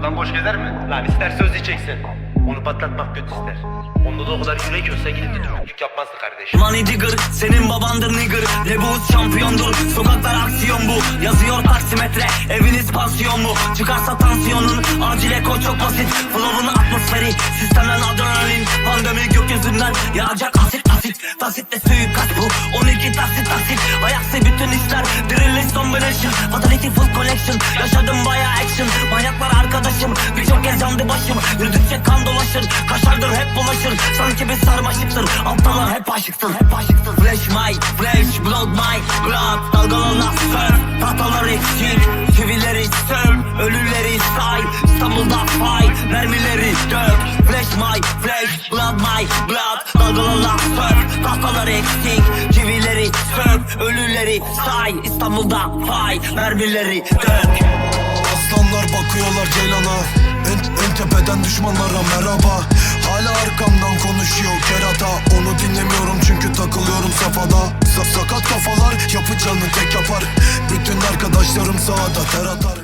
Adam boş gezer mi? Lan ister söz diyeceksin. Onu patlatmak kötü ister. Onda da o kadar yürek olsa gidip de tümüklük yapmazdı kardeşim. Money digger senin babandır nigger. Rebus şampiyondur sokaklar aksiyon bu. Yazıyor taksimetre eviniz pansiyon mu? Çıkarsa tansiyonun acil eko çok basit. Flow'un atmosferi sistemden adrenalin. Pandemi gökyüzünden yağacak asit asit. Tasitle suikast bu. 12 tasit tasit. Ayaksı bütün işler Drill combination. Fatality full arkadaşım. Birçok kez yandı başım. Yürüdükçe kan dolaşır Kaşardır hep bulaşır. Sanki bir sarmaşıktır. Aptallar hep aşıktır Hep aşıktır. Flash my flash Blood my blood Dalgalarına surf Tahtaları eksik Çivileri sör. Ölüleri say İstanbul'da fay. Mermileri dök. Flash my flash Blood my blood Dalgalarına surf Tahtaları eksik Çivileri sör. Ölüleri say İstanbul'da fay. Mermileri dök. Aslanlar bakıyorlar Ceylan'a en, en tepeden düşmanlara merhaba. Hala arkamdan konuşuyor kerata. Onu dinlemiyorum çünkü takılıyorum safhada Sa- Sakat kafalar yapacağını tek yapar. Bütün arkadaşlarım sağda ter atar